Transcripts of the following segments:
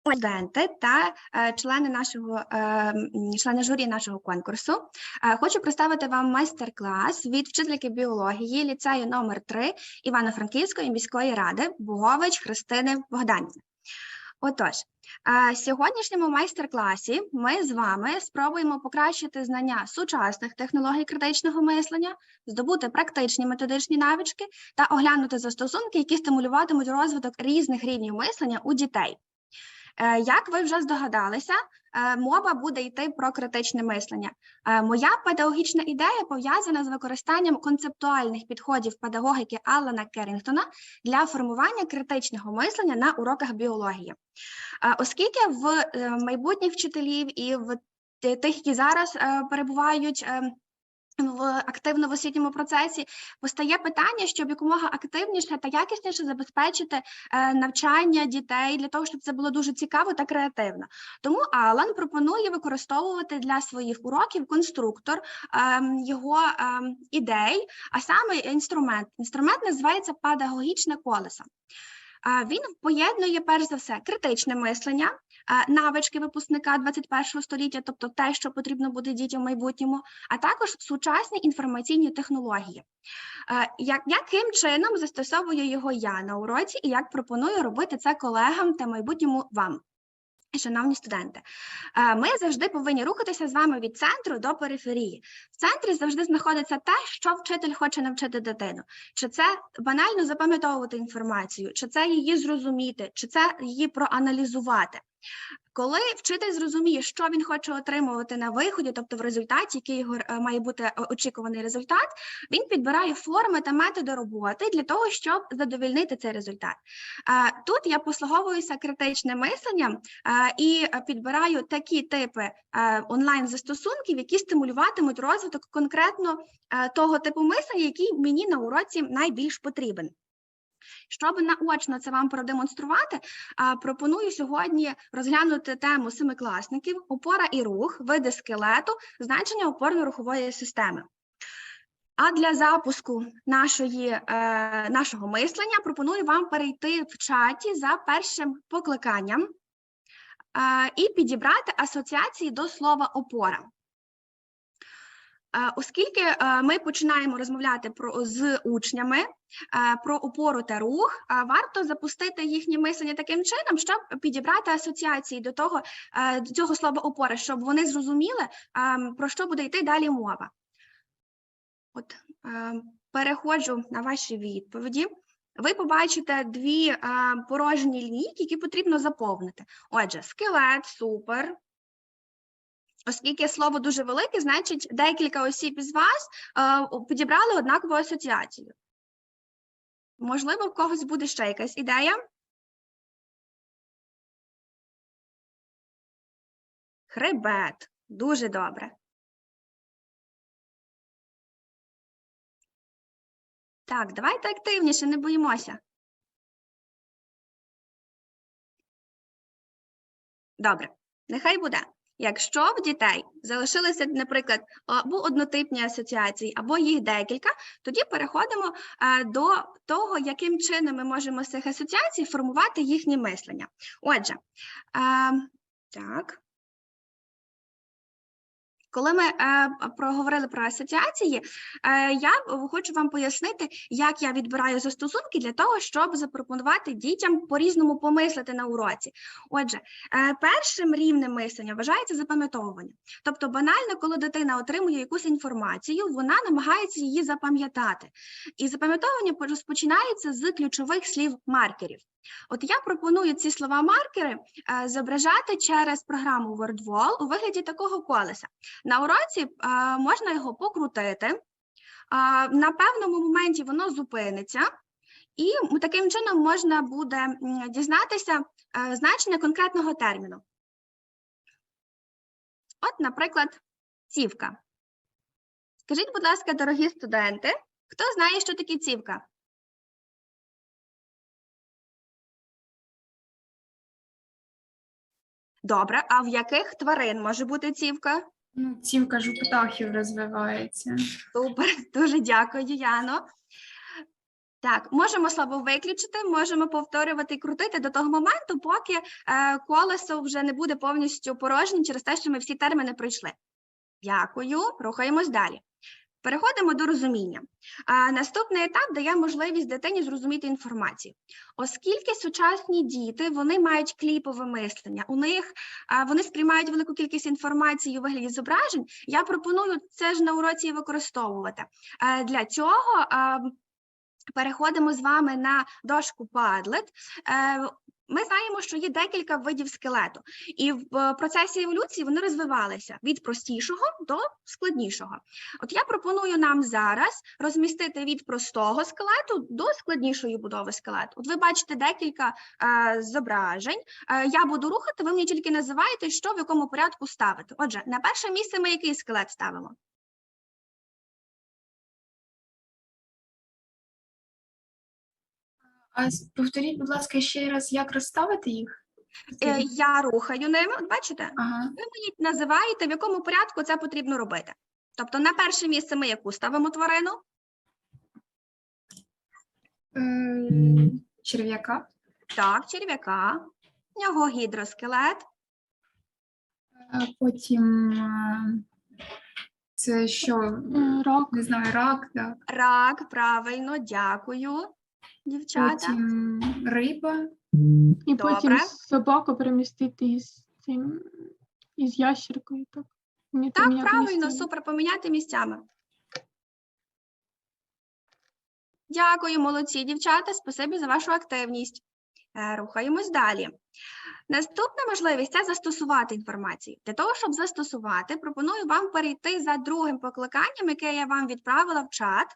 студенти та е, члени нашого е, члени журі нашого конкурсу. Е, Хочу представити вам майстер-клас від вчительки біології ліцею номер 3 Івано-Франківської міської ради Бугович Христини Богданівни. Отож, в сьогоднішньому майстер-класі ми з вами спробуємо покращити знання сучасних технологій критичного мислення, здобути практичні методичні навички та оглянути застосунки, які стимулюватимуть розвиток різних рівнів мислення у дітей. Е, Як ви вже здогадалися, е, мова буде йти про критичне мислення. Е, Моя педагогічна ідея пов'язана з використанням концептуальних підходів педагогіки Алана Керрінгтона для формування критичного мислення на уроках біології. Оскільки в майбутніх вчителів і в тих, які зараз перебувають е, в активно в освітньому процесі, постає питання, щоб якомога активніше та якісніше забезпечити е, навчання дітей для того, щоб це було дуже цікаво та креативно. Тому Алан пропонує використовувати для своїх уроків конструктор ем, його ем, ідей, а саме інструмент. Інструмент називається педагогічне колесо. Е, Він поєднує перш за все критичне мислення, навички випускника 21 століття, тобто те, що потрібно буде дітям в майбутньому, а також сучасні інформаційні технології. Е, Яким чином застосовую його я на уроці і як пропоную робити це колегам та майбутньому вам? Шановні студенти, е, ми завжди повинні рухатися з вами від центру до периферії. В центрі завжди знаходиться те, що вчитель хоче навчити дитину. Чи це банально запам'ятовувати інформацію, чи це її зрозуміти, чи це її проаналізувати. Коли вчитель зрозуміє, що він хоче отримувати на виході, тобто в результаті, який його е, має бути е, очікуваний результат, він підбирає форми та методи роботи для того, щоб задовільнити цей результат. Е, Тут я послуговуюся критичним мисленням і підбираю такі типи е, онлайн-застосунків, які стимулюватимуть розвиток конкретно того типу мислення, який мені на уроці найбільш потрібен. Щоб наочно це вам продемонструвати, пропоную сьогодні розглянути тему семикласників, опора і рух, види скелету, значення опорно-рухової системи. А для запуску нашої, е, нашого мислення пропоную вам перейти в чаті за першим покликанням е, і підібрати асоціації до слова опора. Е, Оскільки е, ми починаємо розмовляти про з учнями е, про опору та рух, варто запустити їхнє мислення таким чином, щоб підібрати асоціації до того до цього слова опора, щоб вони зрозуміли, про що буде йти далі мова. От переходжу на ваші відповіді. Ви побачите дві порожні лінійки, які потрібно заповнити. Отже, скелет, супер. Оскільки слово дуже велике, значить декілька осіб із вас е, підібрали однакову асоціацію. Можливо, в когось буде ще якась ідея? Хребет. Дуже добре. Так, давайте активніше, не боїмося. Добре, нехай буде. Якщо в дітей залишилися, наприклад, або однотипні асоціації, або їх декілька, тоді переходимо е, до того, яким чином ми можемо з цих асоціацій формувати їхнє мислення. Отже, е, так. Коли ми е, проговорили про асоціації, е, я хочу вам пояснити, як я відбираю застосунки для того, щоб запропонувати дітям по-різному помислити на уроці. Отже, е, першим рівнем мислення вважається запам'ятовування. Тобто, банально, коли дитина отримує якусь інформацію, вона намагається її запам'ятати. І запам'ятовування по- розпочинається з ключових слів маркерів. От я пропоную ці слова маркери е, зображати через програму WordWall у вигляді такого колеса. На уроці е, можна його покрутити. а, На певному моменті воно зупиниться, і таким чином можна буде дізнатися е, значення конкретного терміну. От, наприклад, цівка. Скажіть, будь ласка, дорогі студенти, хто знає, що таке цівка? Добре, а в яких тварин може бути цівка? Ну, цівка ж у птахів розвивається. Супер, дуже дякую, Яно. Так, можемо слабо виключити, можемо повторювати і крутити до того моменту, поки е, колесо вже не буде повністю порожнім через те, що ми всі терміни пройшли. Дякую, рухаємось далі. Переходимо до розуміння. Наступний етап дає можливість дитині зрозуміти інформацію. Оскільки сучасні діти вони мають кліпове мислення, у них вони сприймають велику кількість інформації у вигляді зображень. Я пропоную це ж на уроці використовувати. Е, для цього переходимо з вами на дошку Padlet. Ми знаємо, що є декілька видів скелету, і в е, процесі еволюції вони розвивалися від простішого до складнішого. От я пропоную нам зараз розмістити від простого скелету до складнішої будови скелету. От ви бачите декілька е, зображень. Е, я буду рухати, ви мені тільки називаєте, що в якому порядку ставити. Отже, на перше місце ми який скелет ставимо? А повторіть, будь ласка, ще раз, як розставити їх? Е, я рухаю ними. От бачите? Ага. ви мені називаєте, в якому порядку це потрібно робити. Тобто на перше місце ми яку ставимо тварину? Е, черв'яка. Так, черв'яка, в нього гідроскелет, А потім е, це що? Рак, Не знаю, рак, так. рак, правильно, дякую, дівчата. Потім риба. і Добре. потім собаку перемістити із цим із ящеркою. Так, Мені Так, поміняти правильно, місцями. супер, поміняти місцями. Дякую, молодці, дівчата, спасибі за вашу активність. Е, Рухаємось далі. Наступна можливість це застосувати інформацію. Для того, щоб застосувати, пропоную вам перейти за другим покликанням, яке я вам відправила в чат.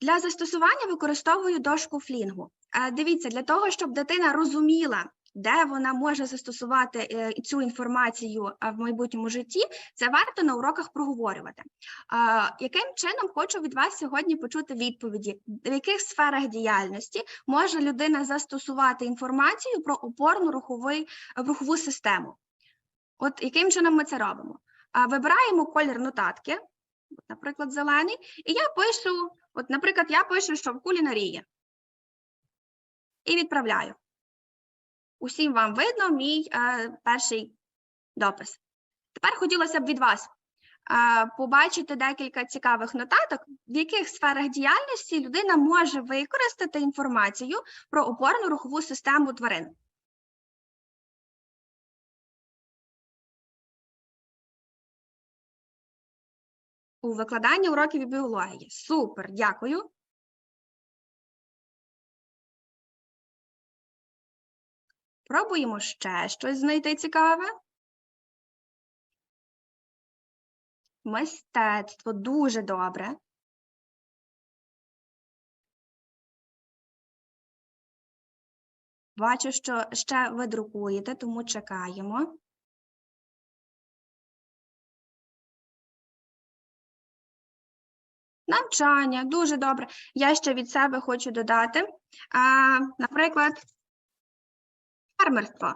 Для застосування використовую дошку флінгу. Е, Дивіться, для того, щоб дитина розуміла, де вона може застосувати е, цю інформацію е, в майбутньому житті, це варто на уроках проговорювати. Яким чином хочу від вас сьогодні почути відповіді, в яких сферах діяльності може людина застосувати інформацію про опорну руховий, рухову систему? От яким чином ми це робимо? Вибираємо колір нотатки, наприклад, зелений, і я пишу, от, наприклад, я пишу, що в кулінарії. І відправляю. Усім вам видно мій е, перший допис. Тепер хотілося б від вас е, побачити декілька цікавих нотаток, в яких сферах діяльності людина може використати інформацію про опорну рухову систему тварин. У викладанні уроків біології. Супер, дякую. Пробуємо ще щось знайти цікаве. Мистецтво дуже добре. Бачу, що ще ви друкуєте, тому чекаємо. Навчання дуже добре. Я ще від себе хочу додати. А, наприклад, фермерство.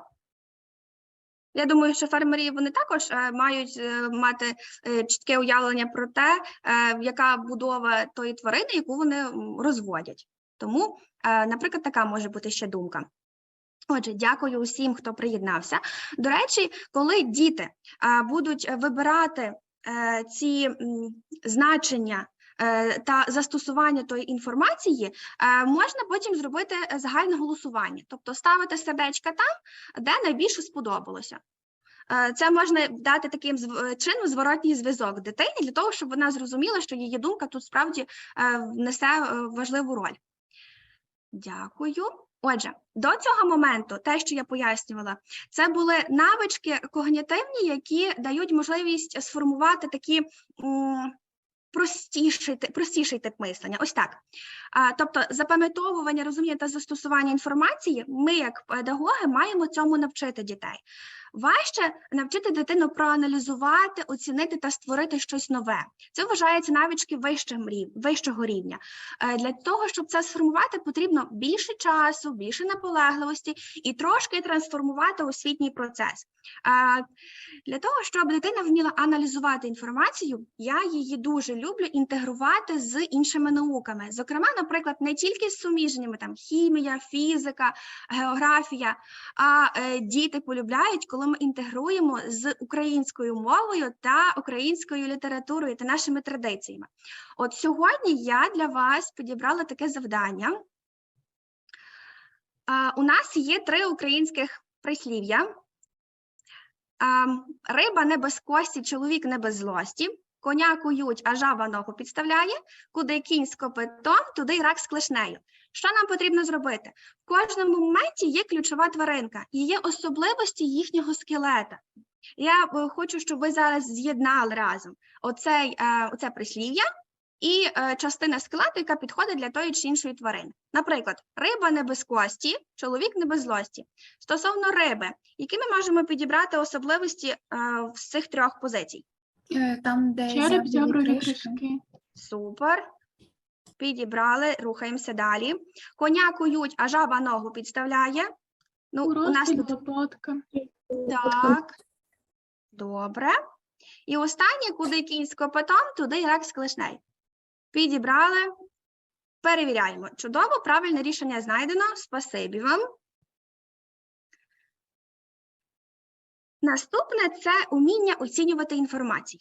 Я думаю, що фермери вони також е, мають е, мати е, чітке уявлення про те, яка будова тої тварини, яку вони розводять. Тому, наприклад, така може бути ще думка. Отже, дякую усім, хто приєднався. До речі, коли діти будуть вибирати ці значення та застосування тої інформації, е, можна потім зробити е, загальне голосування, тобто ставити сердечка там, де найбільше сподобалося. Е, Це можна дати таким е, чином зворотній зв'язок дитині для того, щоб вона зрозуміла, що її думка тут справді е, несе е, важливу роль. Дякую. Отже, до цього моменту, те, що я пояснювала, це були навички когнітивні, які дають можливість сформувати такі простіший, простіший тип мислення. Ось так. Тобто, запам'ятовування, розуміння та застосування інформації, ми, як педагоги, маємо цьому навчити дітей. Важче навчити дитину проаналізувати, оцінити та створити щось нове. Це вважається навички вищого рівня. Е, Для того, щоб це сформувати, потрібно більше часу, більше наполегливості і трошки трансформувати освітній процес. Е, Для того, щоб дитина вміла аналізувати інформацію, я її дуже люблю інтегрувати з іншими науками. Зокрема, наприклад, не тільки з суміжніми там хімія, фізика, географія, а е, діти полюбляють, коли ми інтегруємо з українською мовою та українською літературою та нашими традиціями. От сьогодні я для вас підібрала таке завдання. У нас є три українських прислів'я. Риба не без кості, чоловік не без злості. Коня кують, а жаба ногу підставляє. Куди кінь з копитом, туди й рак з клешнею. Що нам потрібно зробити? В кожному моменті є ключова тваринка і є особливості їхнього скелета. Я е, хочу, щоб ви зараз з'єднали разом оцей, е, оце прислів'я і е, частина скелету, яка підходить для тої чи іншої тварини. Наприклад, риба не без кості, чоловік не без злості. Стосовно риби, які ми можемо підібрати особливості з цих трьох позицій? Е, Там, де Череп, зяброві кришки. Супер. Підібрали, рухаємося далі. Коня кують, а жаба ногу підставляє. Ну, у нас тут лопатка. так. Добре. І останнє, куди кінь з копитом, туди й рак з клешнею. Підібрали. Перевіряємо. Чудово, правильне рішення знайдено. Спасибі вам. Наступне це уміння оцінювати інформацію.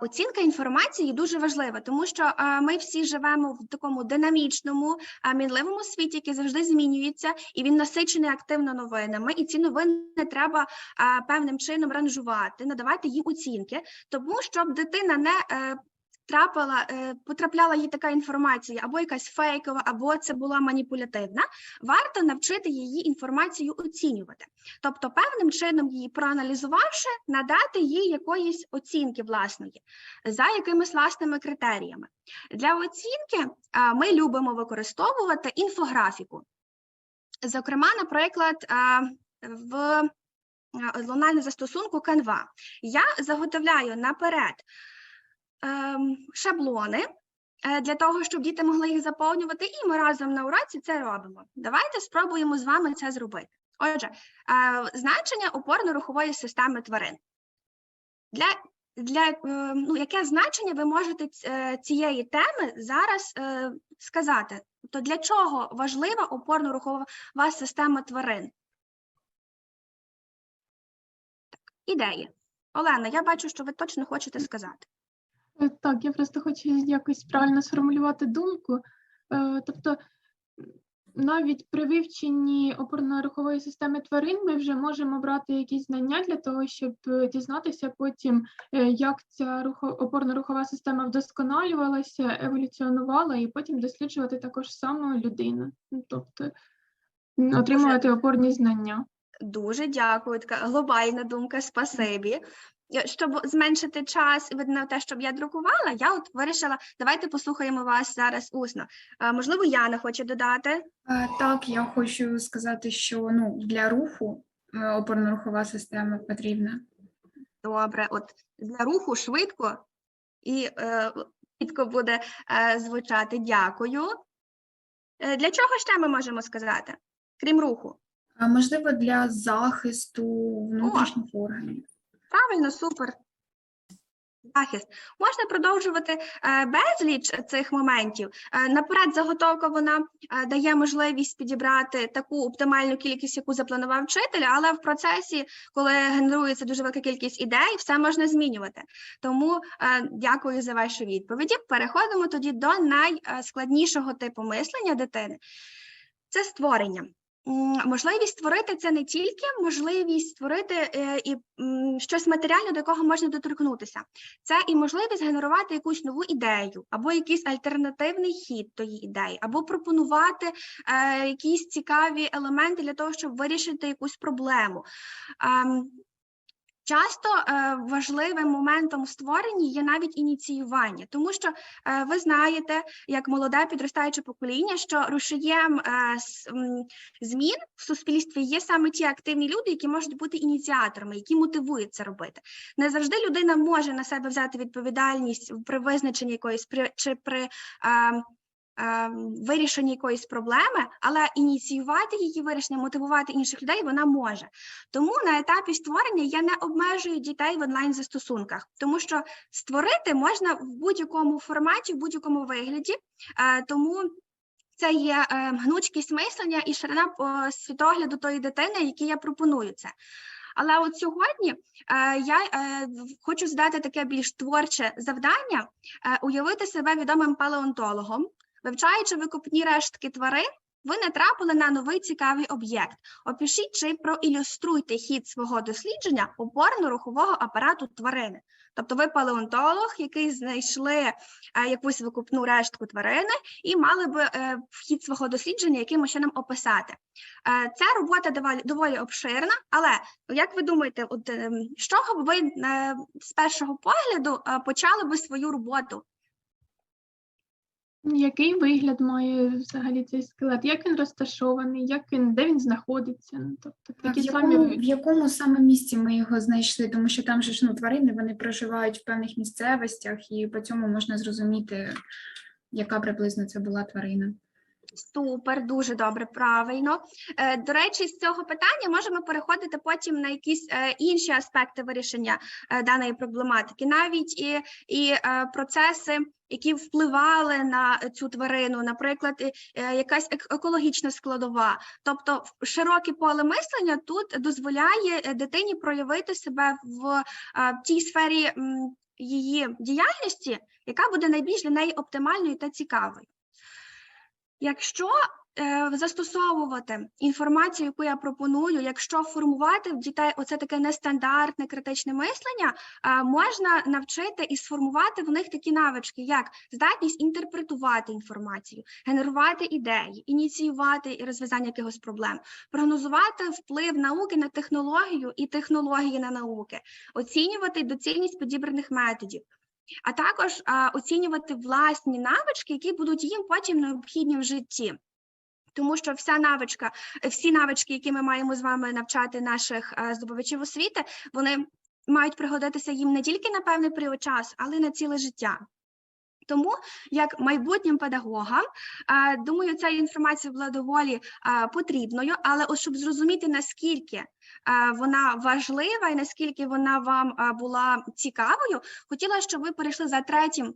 Оцінка інформації дуже важлива, тому що ми всі живемо в такому динамічному, мінливому світі, який завжди змінюється, і він насичений активно новинами. І ці новини треба певним чином ранжувати, надавати їм оцінки, тому щоб дитина не е, трапила, е, потрапляла їй така інформація, або якась фейкова, або це була маніпулятивна. Варто навчити її інформацію оцінювати. Тобто, певним чином її проаналізувавши, надати їй якоїсь оцінки власної, за якимись власними критеріями. Для оцінки ми любимо використовувати інфографіку. Зокрема, наприклад, в онлайн застосунку Canva. Я заготовляю наперед шаблони е, для того, щоб діти могли їх заповнювати, і ми разом на уроці це робимо. Давайте спробуємо з вами це зробити. Отже, е, значення опорно-рухової системи тварин. Для, для, е, ну, яке значення ви можете цієї теми зараз сказати? Тобто для чого важлива опорно-рухова система тварин? Ідеї. Олена, я бачу, що ви точно хочете сказати. Е, Так, я просто хочу якось правильно сформулювати думку. Е, Тобто, навіть при вивченні опорно-рухової системи тварин ми вже можемо брати якісь знання для того, щоб е, дізнатися потім, як ця опорно-рухова система вдосконалювалася, еволюціонувала, і потім досліджувати також саму людину. Ну, Тобто, отримувати опорні знання. Дуже дякую. Така глобальна думка, спасибі. Щоб зменшити час і на те, щоб я друкувала, я от вирішила, давайте послухаємо вас зараз усно. Можливо, Яна хоче додати. Так, я хочу сказати, що ну, для руху е, опорно-рухова система потрібна. Добре, от для руху швидко і е, чітко буде е, звучати. Дякую. Е, Для чого ще ми можемо сказати, крім руху? А можливо, для захисту внутрішніх органів. Правильно, супер. Захист. Можна продовжувати е, безліч цих моментів. Е, наперед заготовка вона е, дає можливість підібрати таку оптимальну кількість, яку запланував вчитель, але в процесі, коли генерується дуже велика кількість ідей, все можна змінювати. Тому дякую за ваші відповіді. Переходимо тоді до найскладнішого типу мислення дитини. Це створення. Можливість створити це не тільки можливість створити е, і щось матеріальне, до якого можна доторкнутися. Це і можливість генерувати якусь нову ідею, або якийсь альтернативний хід тої ідеї, або пропонувати е, якісь цікаві елементи для того, щоб вирішити якусь проблему. Часто е, важливим моментом в створенні є навіть ініціювання, тому що е, ви знаєте, як молоде підростаюче покоління, що рушієм е, змін в суспільстві є саме ті активні люди, які можуть бути ініціаторами, які мотивують це робити. Не завжди людина може на себе взяти відповідальність при визначенні якоїсь при чи при е, е, вирішенні якоїсь проблеми, але ініціювати її вирішення, мотивувати інших людей вона може. Тому на етапі створення я не обмежую дітей в онлайн застосунках, тому що створити можна в будь-якому форматі, в будь-якому вигляді. Е, Тому це є е, гнучкість мислення і ширина е, світогляду тої дитини, якій я пропоную це. Але от сьогодні я хочу здати таке більш творче завдання уявити себе відомим палеонтологом, вивчаючи викопні рештки тварин. Ви натрапили на новий цікавий об'єкт. Опишіть чи проілюструйте хід свого дослідження опорно-рухового апарату тварини. Тобто ви палеонтолог, який знайшли е, якусь викупну рештку тварини і мали би е, вхід свого дослідження якимось чином описати. Е, Ця робота доволі, доволі обширна, але як ви думаєте, от, ем, з чого б ви з першого погляду почали би свою роботу? Який вигляд має взагалі цей скелет? Як він розташований, як він, де він знаходиться? Ну, тобто такі в якому, самі в якому саме місці ми його знайшли? Тому що там же ж ну, тварини вони проживають в певних місцевостях, і по цьому можна зрозуміти, яка приблизно це була тварина. Супер, дуже добре, правильно. Е, До речі, з цього питання можемо переходити потім на якісь е, інші аспекти вирішення е, даної проблематики, навіть і, і процеси, які впливали на цю тварину, наприклад, якась екологічна складова. Тобто, широке поле мислення тут дозволяє дитині проявити себе в тій сфері її діяльності, яка буде найбільш для неї оптимальною та цікавою. Якщо е, застосовувати інформацію, яку я пропоную, якщо формувати в дітей оце таке нестандартне критичне мислення, е, можна навчити і сформувати в них такі навички, як здатність інтерпретувати інформацію, генерувати ідеї, ініціювати розв'язання якихось проблем, прогнозувати вплив науки на технологію і технології на науки, оцінювати доцільність підібраних методів а також оцінювати власні навички, які будуть їм потім необхідні в житті. Тому що вся навичка, всі навички, які ми маємо з вами навчати наших а, здобувачів освіти, вони мають пригодитися їм не тільки на певний період часу, але й на ціле життя. Тому, як майбутнім педагогам, думаю, ця інформація була доволі потрібною, але от щоб зрозуміти, наскільки вона важлива і наскільки вона вам була цікавою, хотіла, щоб ви перейшли за третім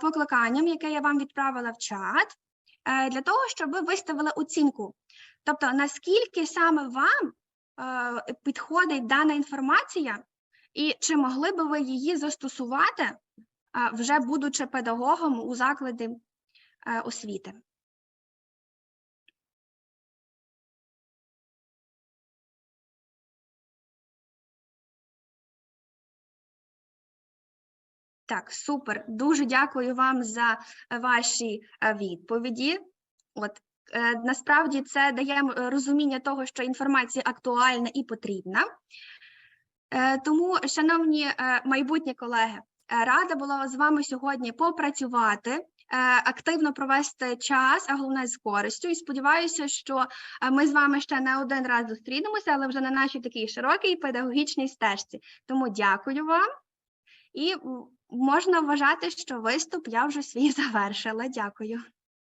покликанням, яке я вам відправила в чат, е, для того, щоб ви виставили оцінку. Тобто, наскільки саме вам е, підходить дана інформація, і чи могли би ви її застосувати, вже будучи педагогом у закладі е, освіти. Так, супер. Дуже дякую вам за е, ваші е, відповіді. От е, насправді це дає е, розуміння того, що інформація актуальна і потрібна. Е, Тому, шановні е, майбутні колеги, е, рада була з вами сьогодні попрацювати, е, активно провести час, а головне з користю. І сподіваюся, що е, ми з вами ще не один раз зустрінемося, але вже на нашій такій широкій педагогічній стежці. Тому дякую вам. І можна вважати, що виступ я вже свій завершила. Дякую.